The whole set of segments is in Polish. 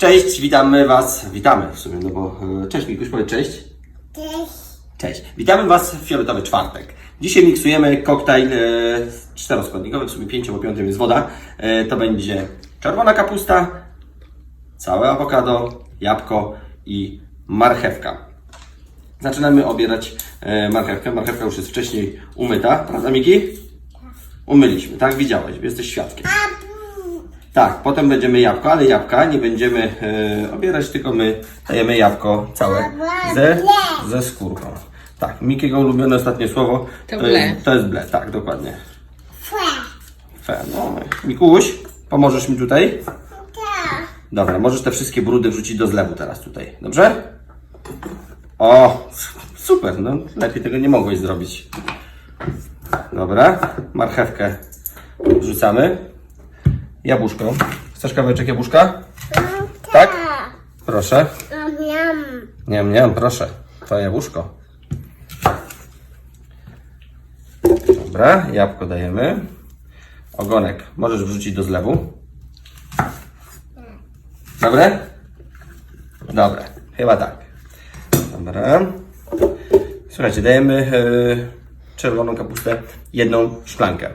Cześć, witamy Was, witamy w sumie, no bo e, cześć Mikuś, powiedz cześć. Cześć. Cześć, witamy Was w Fioletowy Czwartek. Dzisiaj miksujemy koktajl e, czteroskładnikowy, w sumie pięcio, bo piątym jest woda. E, to będzie czerwona kapusta, całe awokado, jabłko i marchewka. Zaczynamy obierać marchewkę. Marchewka już jest wcześniej umyta, prawda Miki? Umyliśmy, tak? Widziałeś, jesteś świadkiem. Tak, potem będziemy jabłko, ale jabłka nie będziemy e, obierać, tylko my dajemy jabłko całe ze, ze skórką. Tak, Mikiego ulubione ostatnie słowo To ble. jest, to jest ble, tak, dokładnie. Fe. Fe, no. Mikuś, pomożesz mi tutaj? Tak. Dobra, możesz te wszystkie brudy wrzucić do zlewu teraz tutaj, dobrze? O, super, no lepiej tego nie mogłeś zrobić. Dobra, marchewkę wrzucamy. Jabłuszko. Chcesz kawałeczek jabłuszka? Tak? Proszę. Miam, miam. Nie, nie, proszę. To jabłuszko. Dobra, jabłko dajemy. Ogonek możesz wrzucić do zlewu. Dobre? Dobre, chyba tak. Dobra. Słuchajcie, dajemy e, czerwoną kapustę jedną szklankę.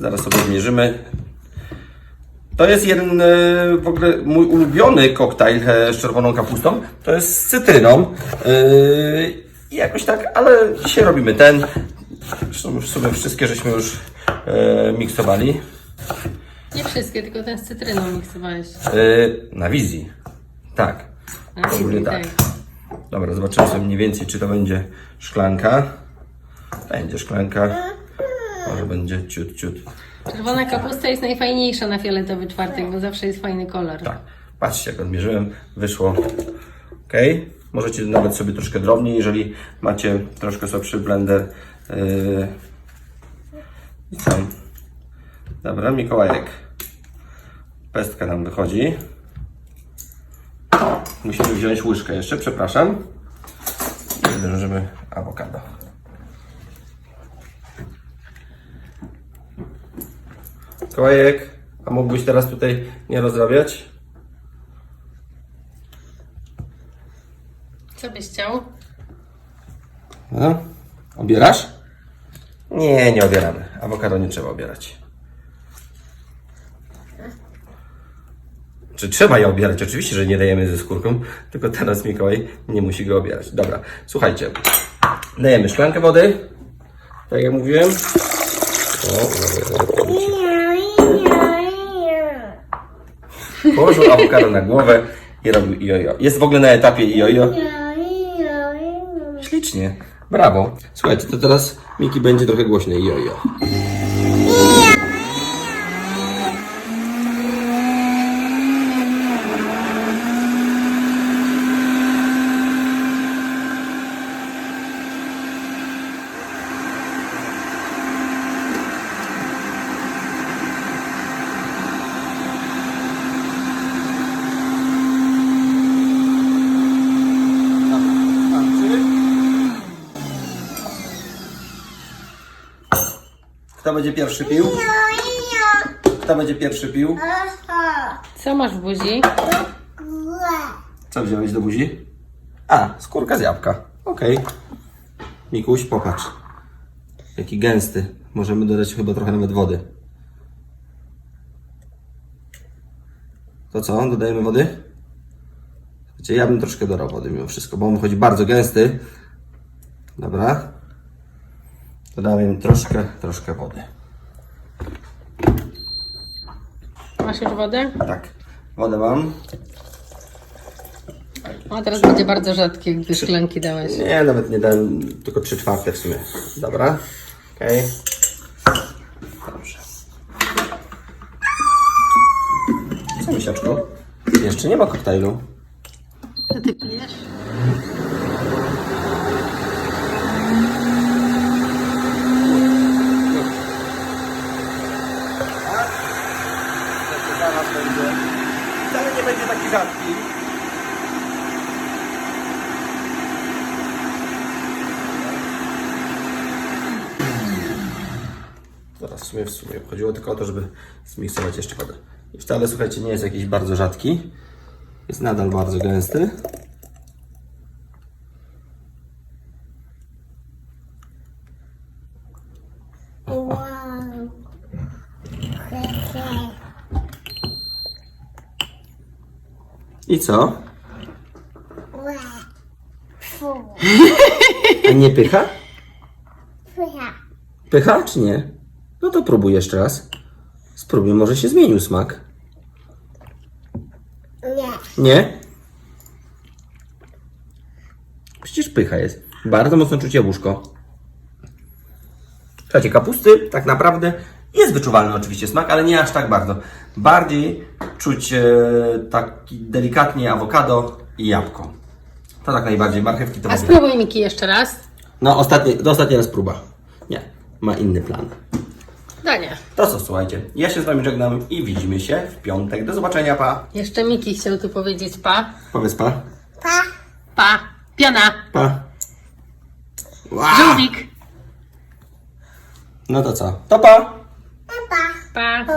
Zaraz sobie zmierzymy. To jest jeden e, w ogóle mój ulubiony koktajl e, z czerwoną kapustą. To jest z cytryną. E, I jakoś tak, ale dzisiaj robimy ten. Zresztą już sobie wszystkie żeśmy już miksowali. Nie wszystkie, tylko ten z cytryną miksowałeś. Na wizji. Tak. A, Ogólnie wizji, tak. Dobra, zobaczymy sobie mniej więcej, czy to będzie szklanka. Będzie szklanka. Może będzie ciut, ciut. Czerwona kapusta jest najfajniejsza na fioletowy czwartek, bo zawsze jest fajny kolor. Tak, patrzcie jak odmierzyłem, wyszło ok. Możecie nawet sobie troszkę drobniej, jeżeli macie troszkę słabszy blender. Yy... I tam. Dobra, Mikołajek. Pestka nam wychodzi. Musimy wziąć łyżkę jeszcze, przepraszam. I drążymy awokado. Mikołajek, a mógłbyś teraz tutaj nie rozrabiać? Co byś chciał? No. Obierasz? Nie, nie obieramy. Awokado nie trzeba obierać. Czy trzeba je obierać? Oczywiście, że nie dajemy ze skórką, tylko teraz Mikołaj nie musi go obierać. Dobra, słuchajcie. Dajemy szklankę wody, tak jak mówiłem. Położył awokado na głowę i robił jojo. Jest w ogóle na etapie jojo. Ślicznie. Brawo. Słuchajcie, to teraz Miki będzie trochę głośniej jojo. Będzie pierwszy pił? Kto będzie pierwszy pił? Co masz w buzi? Co wziąłeś do buzi? A, skórka z jabłka. Okej. Mikuś, popatrz. Jaki gęsty. Możemy dodać chyba trochę nawet wody. To co? Dodajemy wody? Wiecie, ja bym troszkę dodał wody mimo wszystko, bo on wychodzi bardzo gęsty. Dobra. Dodamy troszkę, troszkę wody. Masz już wodę? Tak. Wodę mam. O, teraz będzie bardzo rzadkie, gdy szklanki dałeś. Nie, nawet nie dałem, tylko 3 czwarte w sumie. Dobra. Okej. Dobrze. Co, misiaczku? Jeszcze nie ma koktajlu. Co ty pijesz? Nie taki rzadki. Zaraz w sumie, w sumie chodziło tylko o to, żeby zmiksować jeszcze wodę. I wcale, słuchajcie, nie jest jakiś bardzo rzadki. Jest nadal bardzo gęsty. I co? Fu. A nie pycha? Fuja. Pycha czy nie? No to próbuj jeszcze raz. Spróbuj, może się zmienił smak. Nie. Nie? Przecież pycha jest. Bardzo mocno czuć jabłuszko. Słuchajcie, kapusty tak naprawdę jest wyczuwalny oczywiście smak, ale nie aż tak bardzo. Bardziej czuć e, taki delikatnie awokado i jabłko. To tak najbardziej. Marchewki to A spróbuj Miki jeszcze raz. No, ostatni, to ostatnia raz próba. Nie, ma inny plan. Dania. To co, słuchajcie, ja się z Wami żegnam i widzimy się w piątek. Do zobaczenia, pa. Jeszcze Miki chciał tu powiedzieć pa. Powiedz pa. Pa. Pa. Piana. Pa. Wow. Żółwik. No to co? To pa. Pa. Pa.